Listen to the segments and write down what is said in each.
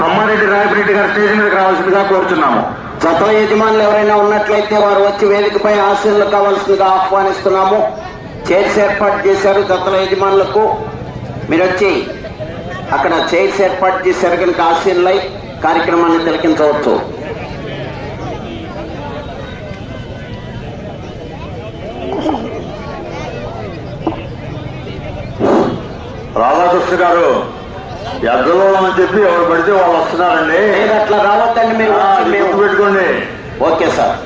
కొమ్మారెడ్డి రాయపరెడ్డి గారు స్టేజ్ మీదకి రావాల్సిందిగా కోరుచున్నాము. జత యజమానులు ఎవరైనా ఉన్నట్లయితే వారు వచ్చి వేదికపై ఆశీర్లు కావాల్సిందిగా ఆహ్వానిస్తున్నాము. చైర్స్ ఏర్పాటు చేశారు జతల యజమానులకు. మీరు వచ్చి అక్కడ చైర్స్ ఏర్పాటు చేశారు కనుక ఆశీర్లై కార్యక్రమాన్ని తిలకించవచ్చు. రాధాకృష్ణ గారు ఎద్దలో అని చెప్పి ఎవరు పడితే వాళ్ళు వస్తున్నారండి. మీరు అట్లా రావద్దండి మీరు గుర్తుపెట్టుకోండి ఓకే సార్.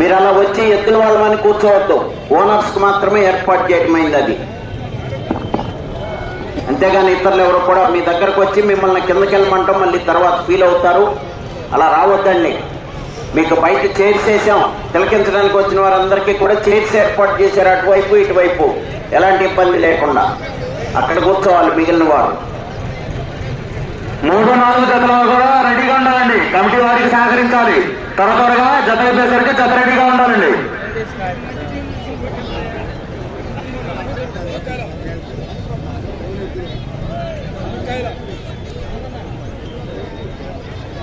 మీరు అలా వచ్చి ఎత్తుల వాళ్ళమని కూర్చోవద్దు. ఓనర్స్కు మాత్రమే ఏర్పాటు చేయటమైంది అది. అంతేగాని ఇతరులు ఎవరు కూడా మీ దగ్గరకు వచ్చి మిమ్మల్ని కిందకి వెళ్ళమంటాం మళ్ళీ తర్వాత ఫీల్ అవుతారు. అలా రావద్దండి. మీకు బయట చైర్స్ వేసాం. తిలకించడానికి వచ్చిన వారందరికీ కూడా చైర్స్ ఏర్పాటు చేశారు అటువైపు ఇటువైపు. ఎలాంటి ఇబ్బంది లేకుండా. అక్కడ కూర్చోవాలి మిగిలిన వారు. మూడు నాలుగు జతలో కూడా రెడీగా ఉండాలండి. కమిటీ వారికి సహకరించాలి. త్వర త్వరగా జత అయిపోయేసరికి జత రెడీగా ఉండాలండి.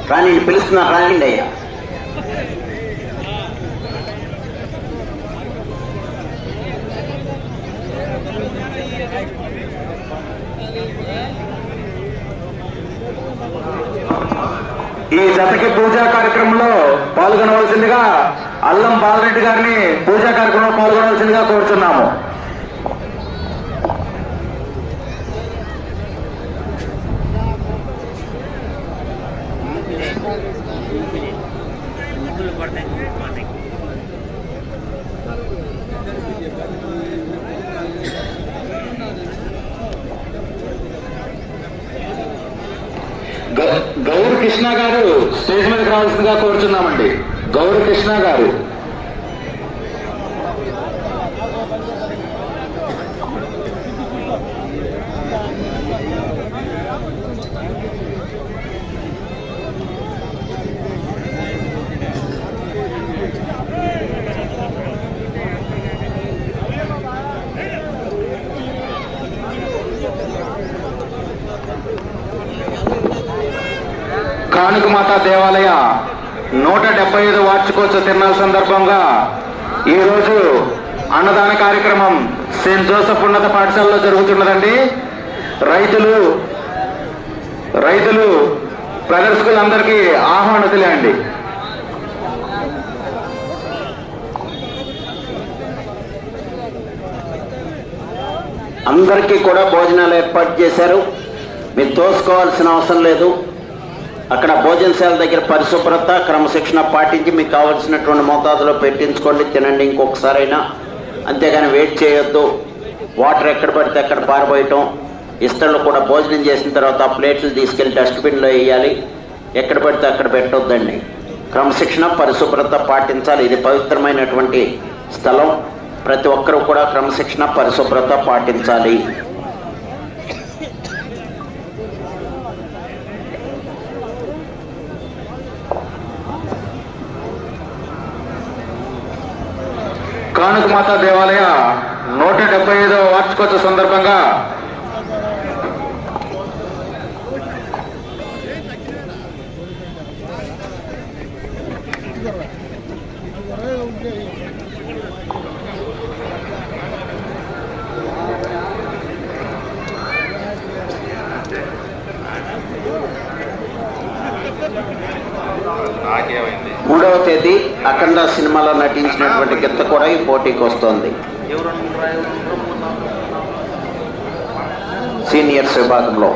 కానీ పిలుస్తున్నారు రాగండి అయ్యా. ఈ జతకి పూజా కార్యక్రమంలో పాల్గొనవలసిందిగా అల్లం బాలరెడ్డి గారిని పూజా కార్యక్రమంలో పాల్గొనవలసిందిగా కోరుచున్నాము. గౌ కృష్ణ గారు స్టేజ్ మీదకి రావాల్సిందిగా కోరుచున్నామండి. గౌరు కృష్ణ గారు. కానుకమాత దేవాలయ నూట డెబ్బై ఐదు వార్షికోత్సవ తిరునాళ్ళ సందర్భంగా ఈరోజు అన్నదాన కార్యక్రమం సెయింట్ జోసెఫ్ ఉన్నత పాఠశాలలో జరుగుతున్నదండి. రైతులు రైతులు ప్రదర్శకులందరికీ ఆహ్వానతలే అండి అందరికీ కూడా భోజనాలు ఏర్పాటు చేశారు. మీరు తోసుకోవాల్సిన అవసరం లేదు. అక్కడ భోజనశాల దగ్గర పరిశుభ్రత క్రమశిక్షణ పాటించి మీకు కావలసినటువంటి మోతాదులో పెట్టించుకోండి తినండి ఇంకొకసారైనా. అంతేగాని వెయిట్ చేయొద్దు. వాటర్ ఎక్కడ పడితే అక్కడ పారబోయటం. ఇస్తళ్ళు కూడా భోజనం చేసిన తర్వాత ఆ ప్లేట్లు తీసుకెళ్ళి డస్ట్బిన్లో వేయాలి. ఎక్కడ పడితే అక్కడ పెట్టొద్దండి. క్రమశిక్షణ పరిశుభ్రత పాటించాలి. ఇది పవిత్రమైనటువంటి స్థలం. ప్రతి ఒక్కరూ కూడా క్రమశిక్షణ పరిశుభ్రత పాటించాలి. కానుకమాత దేవాలయ నూట డెబ్బై ఐదవ వార్షికోత్సవ సందర్భంగా నటించినటువంటి గిత్త కూడా ఈ పోటీకి వస్తోంది. సీనియర్స్ విభాగంలో.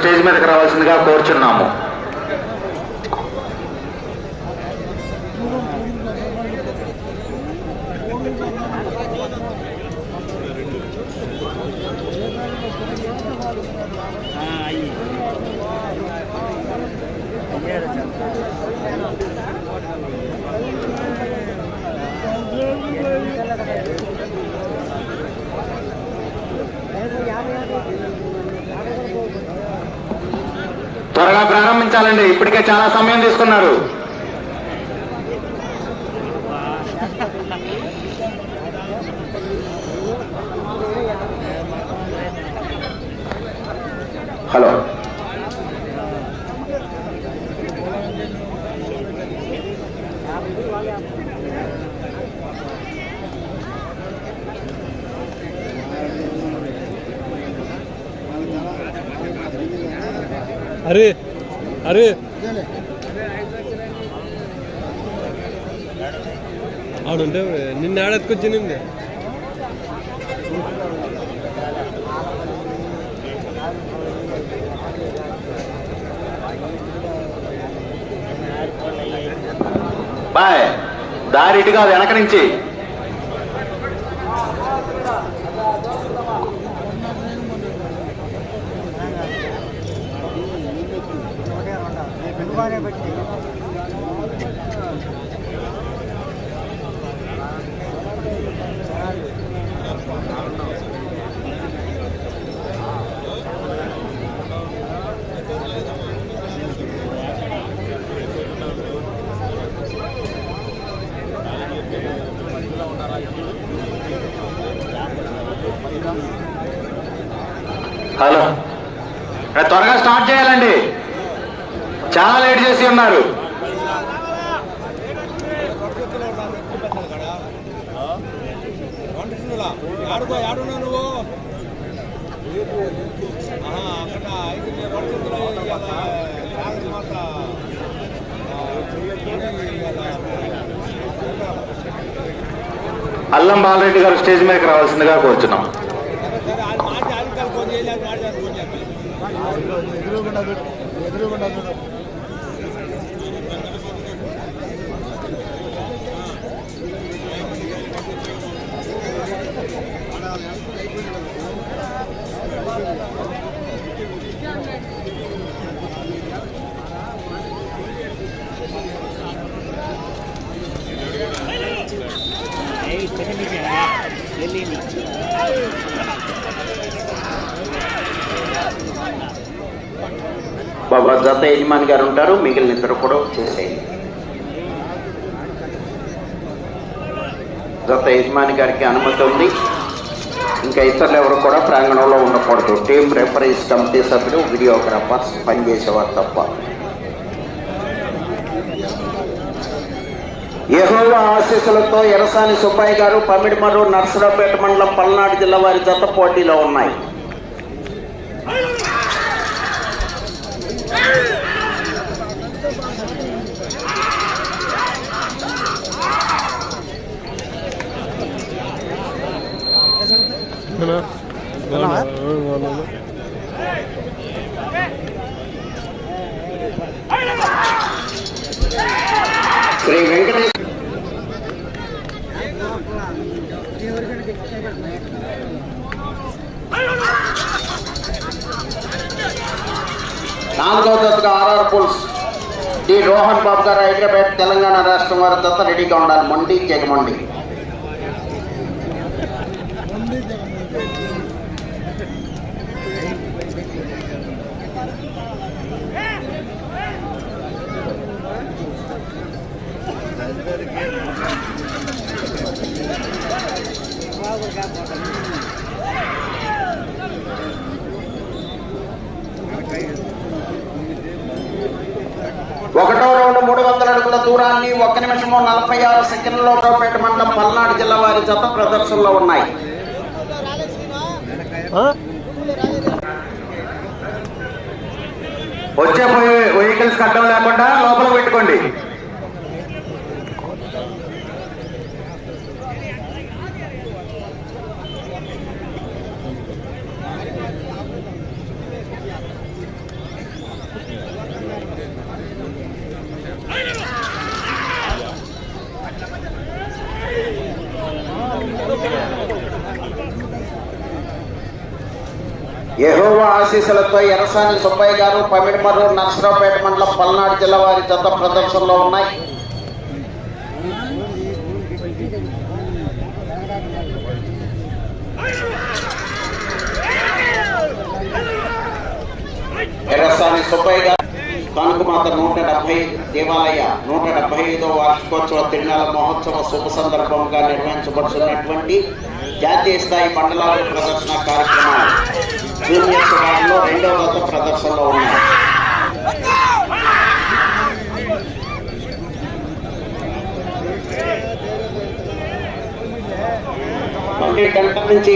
స్టేజ్ మీదకి రావాల్సిందిగా కోరుచున్నాము. ప్రారంభించాలండి ఇప్పటికే చాలా సమయం తీసుకున్నారు. అరే. ఆడుంటే నిన్న ఆడెత్తుకొచ్చింది బాయ్. దారిటిగా వెనక నుంచి. హలో. త్వరగా స్టార్ట్ చేయాలండి. చాలా లేట్ చేసి ఉన్నారు. ఆడుకో నువ్వు అక్కడ అల్లం బాలరెడ్డి గారు స్టేజ్ మీదకి రావాల్సిందిగా కోరుచున్నాం. ఉండదు ఎదురుగుండా చూడు జత యజమాని గారు ఉంటారు మిగిలిన ఇద్దరు కూడా చేసేయండి. జత యజమాని గారికి అనుమతి ఉంది. ఇంకా ఇతరులు ఎవరు కూడా ప్రాంగణంలో ఉండకూడదు. టీం రెఫరీస్ కమిటీ సభ్యులు వీడియోగ్రాఫర్స్ పనిచేసేవారు తప్ప. ఎహోవ ఆశీస్సులతో ఎరసాని సుబ్బాయి గారు పమిడిమరు నర్సరావుపేట మండలం పల్నాడు జిల్లా వారి జత పోటీలో ఉన్నాయి. శ్రీ వెంకటేశ్వర నాలుగవ జతగా RR bulls. D Rohan Babu garu Hyderabad Telangana రాష్ట్రం వారి దత్త రెడీగా ఉండాలి మొండి జగమండి. ఒకటో రౌండ్ మూడు వందల అడుగుల దూరాన్ని ఒక్క నిమిషము నలభై ఆరు సెకండ్లో పేట మండలం పల్నాడు జిల్లా వారి జత ప్రదర్శనలో ఉన్నాయి. వచ్చే వెహికల్స్ కట్టడం లేకుండా లోపల పెట్టుకోండి. ఆశీస్సులతో ఎరసాని సుబ్బయ్య గారు పమిడిమర్రు నర్సరావుపేట మండలం పల్నాడు జిల్లా వారి జత ప్రదర్శనలో ఉన్నాయి. ఎర్రసాని సుబ్బయ్య గారు కానుకమాత నూట డెబ్బై దేవాలయ నూట డెబ్బై ఐదో వార్షికోత్సవ తిరునాళ మహోత్సవ శుభ సందర్భంగా నిర్వహించబడుతున్నటువంటి జాతీయ స్థాయి మండలాల ప్రదర్శన కార్యక్రమాలు. జూనియర్స్ వారిలో రెండవ దశ ప్రదర్శనలో ఉన్నాయి పన్నెండు గంటల నుంచి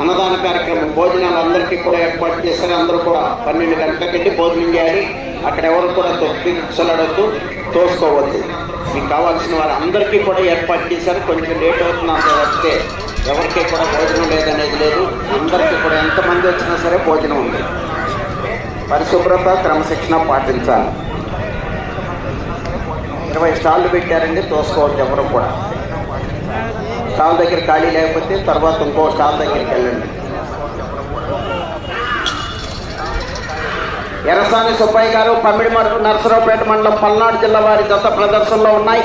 అన్నదాన కార్యక్రమం భోజనాలు అందరికీ కూడా ఏర్పాటు చేశారు. అందరూ కూడా పన్నెండు గంటలకు వెళ్ళి భోజనం చేయాలి. అక్కడ ఎవరు కూడా తొక్కి తోసుకోవద్దు. మీకు కావాల్సిన వారు అందరికీ కూడా ఏర్పాటు చేశారు. కొంచెం లేట్ అవుతుంది అంత వస్తే ఎవరికి కూడా భోజనం లేదనేది లేదు. అందరికీ కూడా ఎంతమంది వచ్చినా సరే భోజనం ఉంది. పరిశుభ్రత క్రమశిక్షణ పాటించాలి. ఇరవై స్టాళ్ళు పెట్టారండి తోసుకోవద్దు ఎవరు కూడా. స్టాల్ దగ్గర ఖాళీ లేకపోతే తర్వాత ఇంకో స్టాల్ దగ్గరికి వెళ్ళండి. ఎరసాని సుబ్బయ్య గారు పమ్మిడిమర్రు నరసరావుపేట మండలం పల్నాడు జిల్లా వారి గత ప్రదర్శనలో ఉన్నాయి.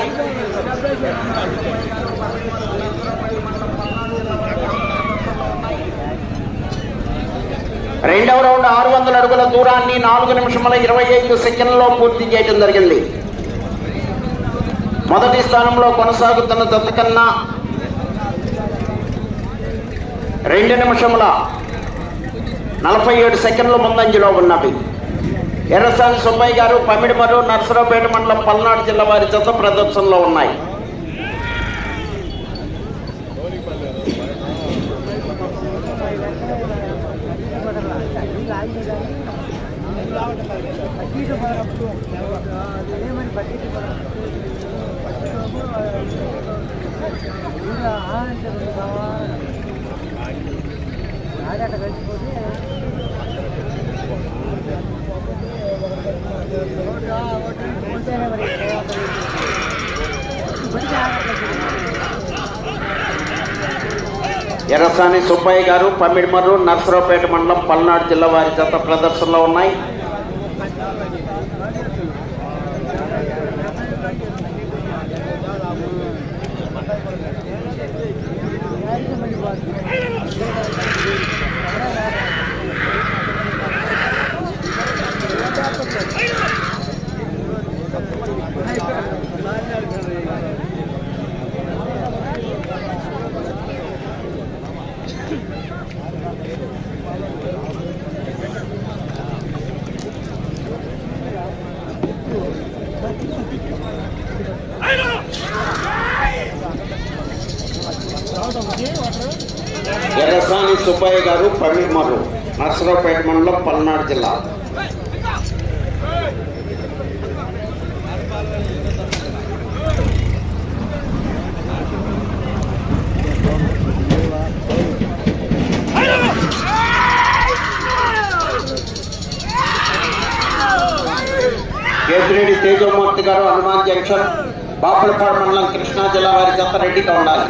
రెండవ రౌండ్ ఆరు వందల అడుగుల దూరాన్ని నాలుగు నిమిషముల ఇరవై ఐదు సెకండ్లో పూర్తి చేయడం జరిగింది. మొదటి స్థానంలో కొనసాగుతున్న దత్తకన్నా కన్నా రెండు నిమిషముల నలభై ఏడు సెకండ్ల ముందంజలో ఉన్నవి. ఎర్రసాని సుబ్బయ్య గారు పమిడిమరు నర్సరావుపేట మండలం పల్నాడు జిల్లా వారి జత ప్రదర్శనలో ఉన్నాయి. ఎర్రసాని సుబ్బయ్య గారు పమ్మిడిమర్రు నర్సరావుపేట మండలం పల్నాడు జిల్లా వారి జత ప్రదర్శనలో ఉన్నాయి. Not ready. సుబ్బయ్య గారు పమిడిమర్రు నర్సరావుపేట మండలం పల్నాడు జిల్లా. కేతిరెడ్డి తేజమూర్తి గారు హనుమాన్ జంక్షన్ బాపులపాడు మండలం కృష్ణా జిల్లా వారి చెత్త రెడ్డిగా ఉండాలి.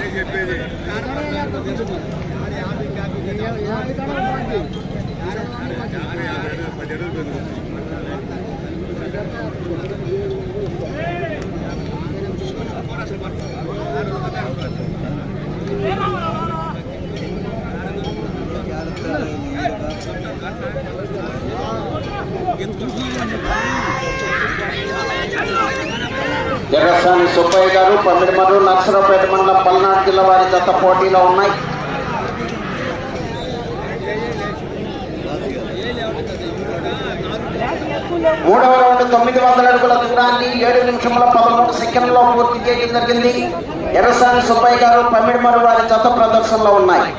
ఎర్రస్వామి సుబ్బయ్య గారు పమిడిమరు నర్సరావుపేట మండలం పల్నాడు జిల్లా వారి గత పోటీలో ఉన్నాయి. మూడవ రౌండ్ తొమ్మిది వందల అడుగుల దూరాన్ని ఏడు నిమిషముల పదమూడు సెకండ్లో పూర్తి చేయడం జరిగింది. ఎర్రసాని సుబ్బయ్య గారు పమిడిమరు వారి జత ప్రదర్శనలో ఉన్నాయి.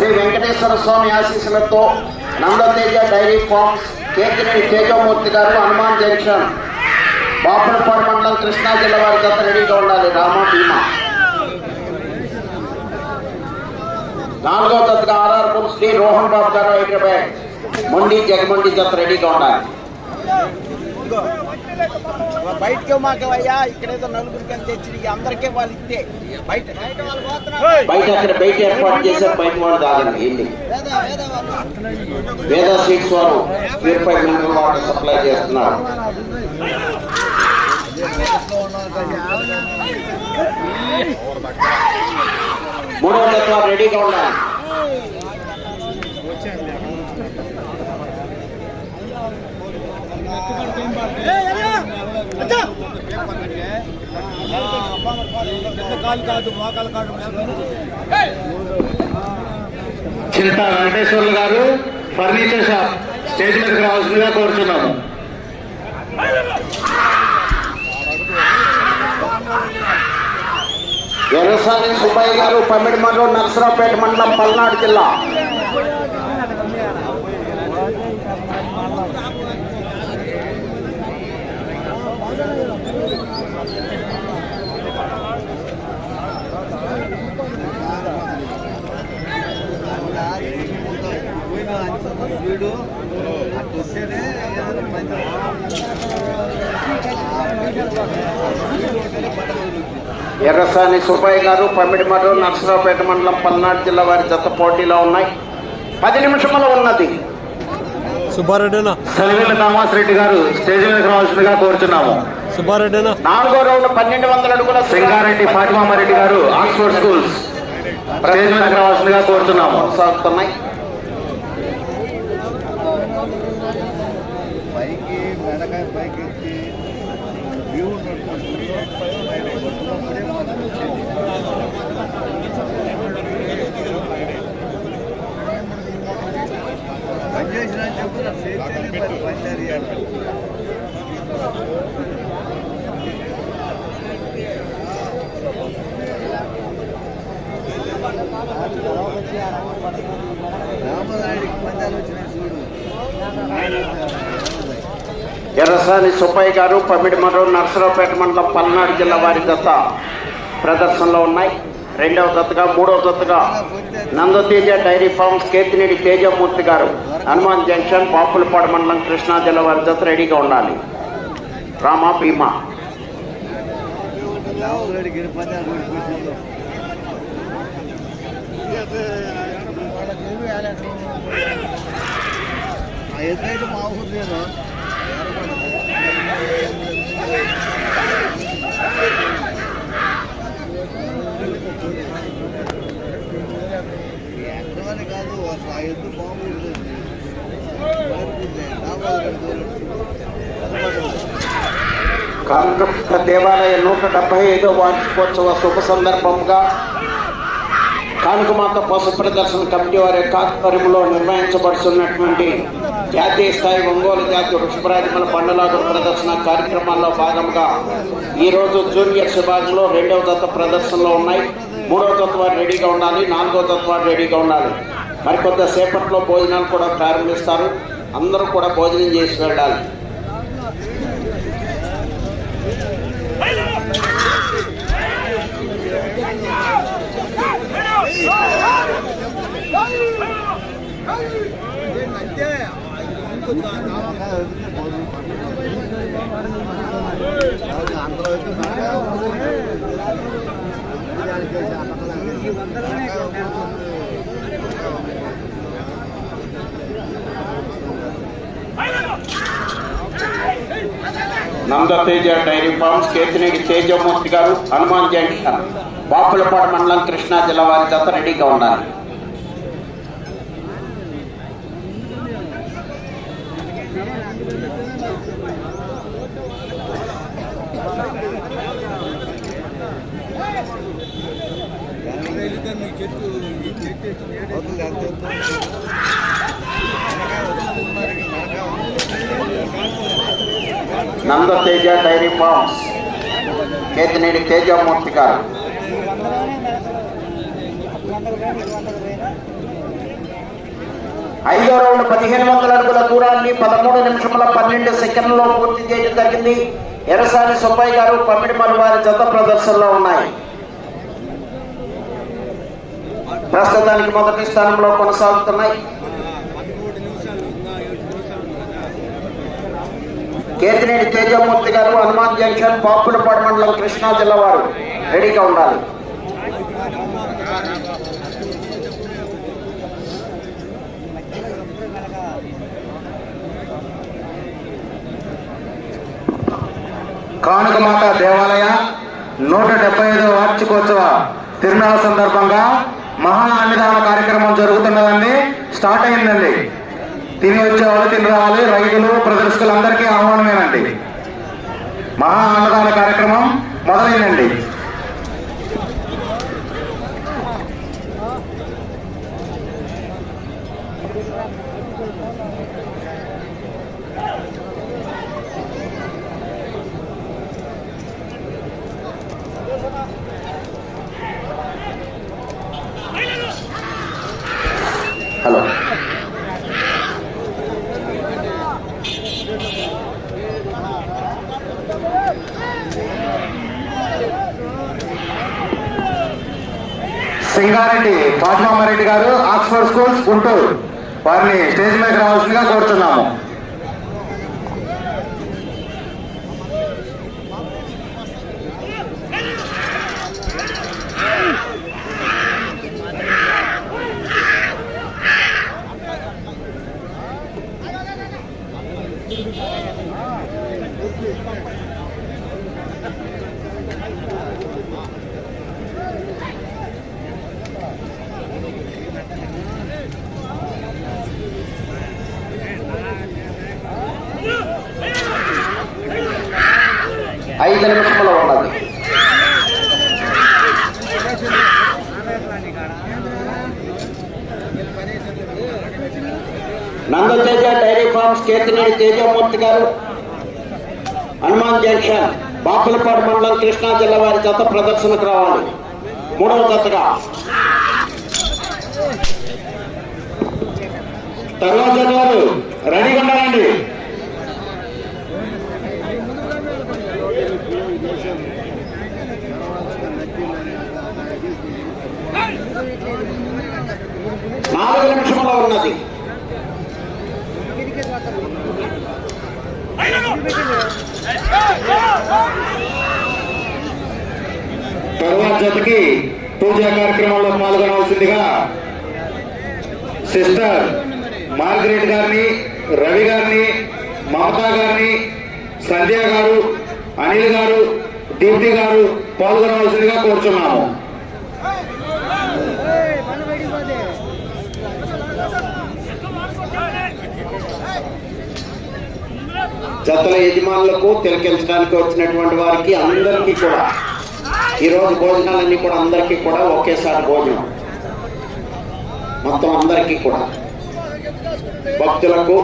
శ్రీ వెంకటేశ్వర స్వామి ఆశీస్సులతో Nandateja dairy farms Ketineni Tejamurthy garu Hanuman junction Bapulapadu మండలం కృష్ణా జిల్లా వారి జత రెడీగా ఉండాలి రామ భీమా నాలుగవ జతగా ఆర్ఆర్పుల్ శ్రీ రోహన్ బాబు గారు హైదరాబాద్ మొండి జగమండి జత రెడీగా ఉండాలి బయటకే మాకవయ్యా ఇక్కడేదో నలుగురికి అని తెచ్చి అందరికీ వాళ్ళు ఇస్తే బయట. బయట అక్కడ బయట ఏర్పాటు చేశారు బయట వాళ్ళు కాదండి వెళ్ళి వేద సీట్స్ వారు ప్యూరిఫై మినరల్ వాటర్ సప్లై చేస్తున్నారు. మూడవ వారు రెడీగా ఉండాలి. పెద్ద కాలు కాదు మోకాలు కాదు చింత వెంకటేశ్వర్లు గారు ఫర్నిచర్ షాప్ స్టేజ్ మీదకి రావాల్సిందిగా కోరుచున్నాము. ఎర్రసాని సుబ్బయ్య గారు పమ్మిడి మండలం నర్సరావుపేట మండలం పల్నాడు జిల్లా. వీడు ఎర్రసాని సుబ్బయ్య గారు పమ్మిడి మండలం నర్సరావుపేట మండలం పల్నాడు జిల్లా వారి జత పోటీలో ఉన్నాయి. పది నిమిషముల ఉన్నది. సుబ్బారెడ్డినా? శ్రీనివాసరెడ్డి గారు స్టేజ్ మీదకి రావాల్సిందిగా కోరుచున్నాము. సుబ్బారెడ్డినా? నాలుగో రౌండ్ పన్నెండు వందల అడుగుల సింగారెడ్డి ఫాతిమారెడ్డి గారు ఆక్స్ఫోర్డ్ స్కూల్స్. స్టేజ్ మీదకి రావాల్సిందిగా కోరుచున్నాము. కొనసాగుతున్నాయి. ఎర్రసాని సుబ్బయ్య గారు పమ్మిడి మండలం నర్సరావుపేట మండలం పల్నాడు జిల్లా వారి దత్త ప్రదర్శనలో ఉన్నాయి. రెండవ జతగా మూడవ జతగా Nandateja dairy farms Ketinedi Tejamurthy garu. Hanuman junction పాపులపాడు మండలం కృష్ణా జిల్లా వారి జత రెడీగా ఉండాలి. రామా భీమా. మా ఊరు లేదు ఆ ఎద్దు కాంగ్రెస్ దేవాలయ నూట డెబ్బై ఐదో వార్షికోత్సవ శుభ సందర్భంగా కానుకమాత పశు ప్రదర్శన కమిటీ వారి యొక్క ఆధ్వర్యంలో నిర్వహించబడుతున్నటువంటి జాతీయ స్థాయి ఒంగోలు జాతి వృషభరాజముల బండలాగుల ప్రదర్శన కార్యక్రమాల్లో భాగంగా ఈరోజు జూనియర్స్ విభాగంలో రెండవ తత్వ ప్రదర్శనలో ఉన్నాయి. మూడవ తత్వాలు రెడీగా ఉండాలి నాలుగో తత్వాలు రెడీగా ఉండాలి. మరి కొద్దిసేపట్లో భోజనాలు కూడా ప్రారంభిస్తారు. అందరూ కూడా భోజనం చేసి వెళ్ళాలి. అందరూ Teja dairy farms Ketineni Tejamurthy garu Hanuman junction Bapulapadu మండలం కృష్ణా జిల్లా వారి జత రెడీగా ఉండాలి నంద తేజ డైరీ ఫార్మ్స్ కేతినేని తేజమూర్తి గారు. ఐదో రౌండ్ పదిహేను వందల అడుగుల దూరాన్ని పదమూడు నిమిషముల పన్నెండు సెకండ్లలో పూర్తి చేయడం జరిగింది. ఎరసాని సుబ్బయ్య గారు పమ్మిడి వారి జత ప్రదర్శనలో ఉన్నాయి. ప్రస్తుతానికి మొదటి స్థానంలో కొనసాగుతున్నాయి. కేతినేని తేజమూర్తి గారు హనుమాన్ జంక్షన్ పాపులపాడు మండలం కృష్ణా జిల్లా వారు రెడీగా ఉండాలి. కానుకమాత దేవాలయ నూట డెబ్బై ఐదవ వార్షికోత్సవ తిరునాళ్ళ సందర్భంగా మహా అన్నదాన కార్యక్రమం జరుగుతున్నదండి. స్టార్ట్ అయిందండి. తిని వచ్చే వాళ్ళు తిని రావాలి. రైతులు ప్రదర్శకులందరికీ ఆహ్వానమేనండి. మహా అన్నదాన కార్యక్రమం మొదలైందండి. హలో. సింగారెడ్డి ఫాతిమారెడ్డి గారు ఆక్స్ఫర్డ్ స్కూల్స్ గుంటూరు. వారిని స్టేజ్ మీద రావాల్సిందిగా కోరుతున్నాము ఐదు నిమిషంలో ఉన్నది నందతేజ డైరీ ఫార్మ్స్ కేతినేని తేజమూర్తి గారు హనుమాన్ బాపులపాడు మండలం కృష్ణా జిల్లా వారి జత ప్రదర్శనకు రావాలి. మూడవ జతగా. తర్వాత గారు రెడీగా ఉండాలండి నాలుగు నిమిషంలో ఉన్నది. తర్వాత జతకి పూజా కార్యక్రమంలో పాల్గొనవలసిందిగా సిస్టర్ మార్గరెట్ గారిని రవి గారిని మమతా గారిని సంధ్య గారు అనిల్ గారు దీప్తి గారు పాల్గొనవలసిందిగా కోరుచున్నాము. జతల యజమానులకు తిలకించడానికి వచ్చినటువంటి వారికి అందరికీ కూడా ఈరోజు భోజనాలన్నీ కూడా అందరికీ కూడా ఒకేసారి భోజనం. మొత్తం అందరికీ కూడా. భక్తులకు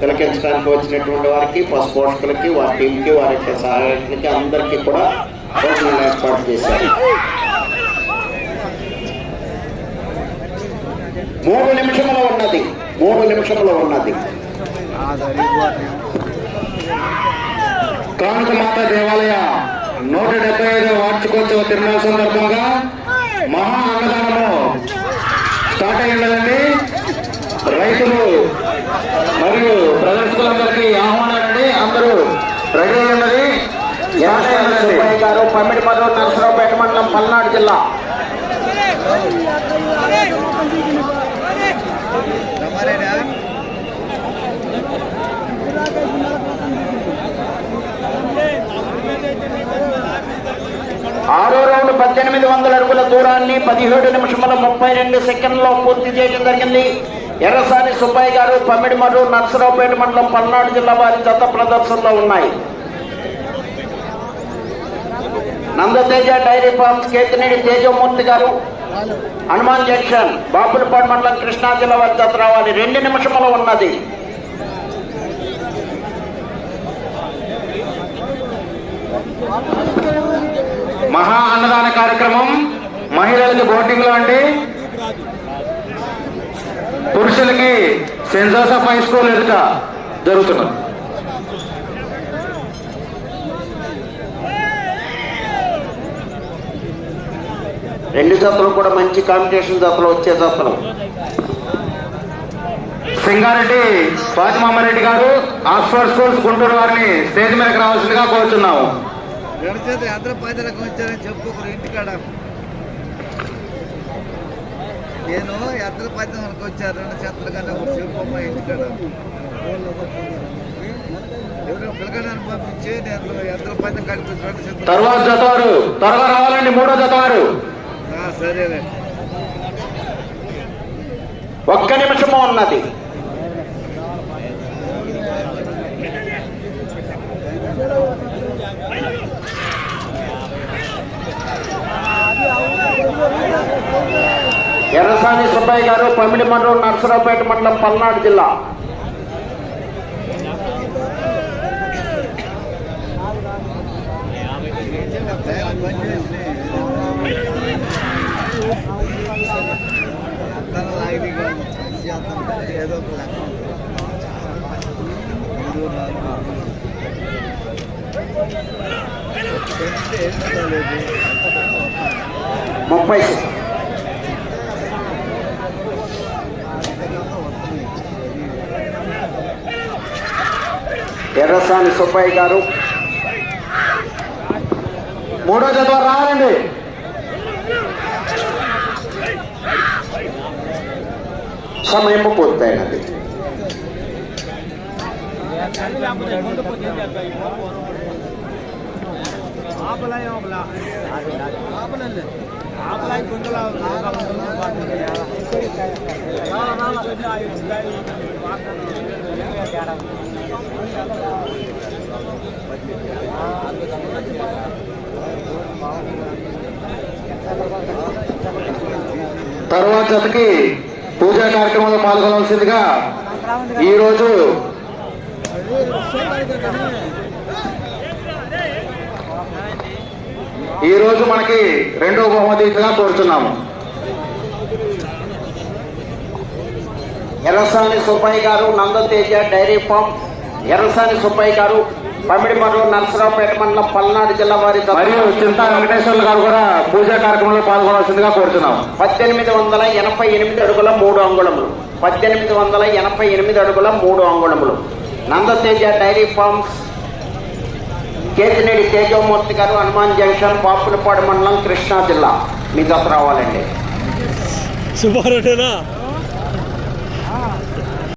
తిలకించడానికి వచ్చినటువంటి వారికి పశుపోషకులకి వారి టీంకి వారి యొక్క సహాయకులకి అందరికీ కూడా భోజనాలు ఏర్పాటు చేశారు. మూడు నిమిషంలో ఉన్నది. మూడు నిమిషంలో ఉన్నది. కాంతమాత దేవాలయ నూట డెబ్బై ఐదవ వార్షికోత్సవ తిరునాళ్ళ సందర్భంగా మహా అన్నదానము స్టార్ట్ అయ్యిందండి. రైతులు మరియు ప్రదర్శకులందరికీ ఆహ్వానం అండి అందరూ రెడీ అయి ఉన్నది స్టార్ట్ ఎర్రసాని అయ్యిందండి సుబ్బయ్య గారు పమ్మిడి మర్రు నరసరావుపేట మండలం పల్నాడు జిల్లా ఆరో రౌండ్ పద్దెనిమిది వందల అడుగుల దూరాన్ని పదిహేడు నిమిషముల ముప్పై రెండు సెకండ్లో పూర్తి చేయడం జరిగింది. ఎర్రసాని సుబ్బయ్య గారు పమ్మిడి మర్రు మండలం పల్నాడు జిల్లా వారి జత ప్రదర్శనలో ఉన్నాయి. Nandateja dairy farms Ketinedi Tejamurthy garu Hanuman junction Bapulapadu మండలం కృష్ణా జిల్లా వారి జత రావాలి. రెండు నిమిషములు ఉన్నది. మహా అన్నదాన కార్యక్రమం మహిళలకి బోటింగ్లో అండి. పురుషులకి సెంట్ జోసెఫ్ హై స్కూల్ ఎదుట జరుగుతున్నది. రెండు జతలు కూడా మంచి కాంపిటీషన్ జతలు వచ్చే జతలు. సింగారెడ్డి ఫాతిమారెడ్డి గారు ఆక్స్ఫర్డ్ స్కూల్స్ గుంటూరు వారిని స్టేజ్ మీదకి రావాల్సిందిగా కోరుతున్నాము ఎడచేత ఎంత పైదలకు వచ్చారని చెప్పుకోకరు ఇంటికాడ. నేను ఎద్దల పైదలకు వచ్చారు రెండు చేతులు కానీ ఒకటి చెప్పమ్మ ఇంటికాడ. ఎవరో పిల్లగాడని పంపించి నేను ఎద్దల పైదం కలిపి రెండు చేతులు తర్వాత జతవారు త్వరగా రావాలండి మూడో జతవారు ఆ, సరేలే. ఒక్క నిమిషము ఉన్నది. ఎర్రసాని సుబ్బయ్య గారు పమిడి మండలం నర్సరావుపేట మండలం పల్నాడు జిల్లా. తన లాగిది ఏదో ముప్పై ఎర్రసాని సుబ్బయ్య గారు. మూడో జత రావాలండి. సమయం పూర్తయినది. ఆపలాయి తర్వాత జతకి పూజా కార్యక్రమంలో పాల్గొనవలసిందిగా ఈరోజు ఈరోజు మనకి రెండో బహుమతిగా కోరుతున్నాము. ఎర్రసాని సుబ్బయ్య గారు నందతేజ డైరీ ఫామ్ ఎర్రసాని సుబ్బయ్య గారు పమిడి మర్రు నరసరావుపేట మండలం పల్నాడు జిల్లా వారి మరియు చింతా వెంకటేశ్వర్లు గారు కూడా పూజా కార్యక్రమంలో పాల్గొనవలసిందిగా కోరుతున్నాము పద్దెనిమిది వందల ఎనభై ఎనిమిది అడుగుల మూడు అంగుళములు. పద్దెనిమిది వందల ఎనభై ఎనిమిది అడుగుల మూడు అంగుళములు. Nandateja dairy farms Ketinedi Tejamurthy garu Hanuman junction పాపులపాడు మండలం కృష్ణా జిల్లా. మీ జత రావాలండి.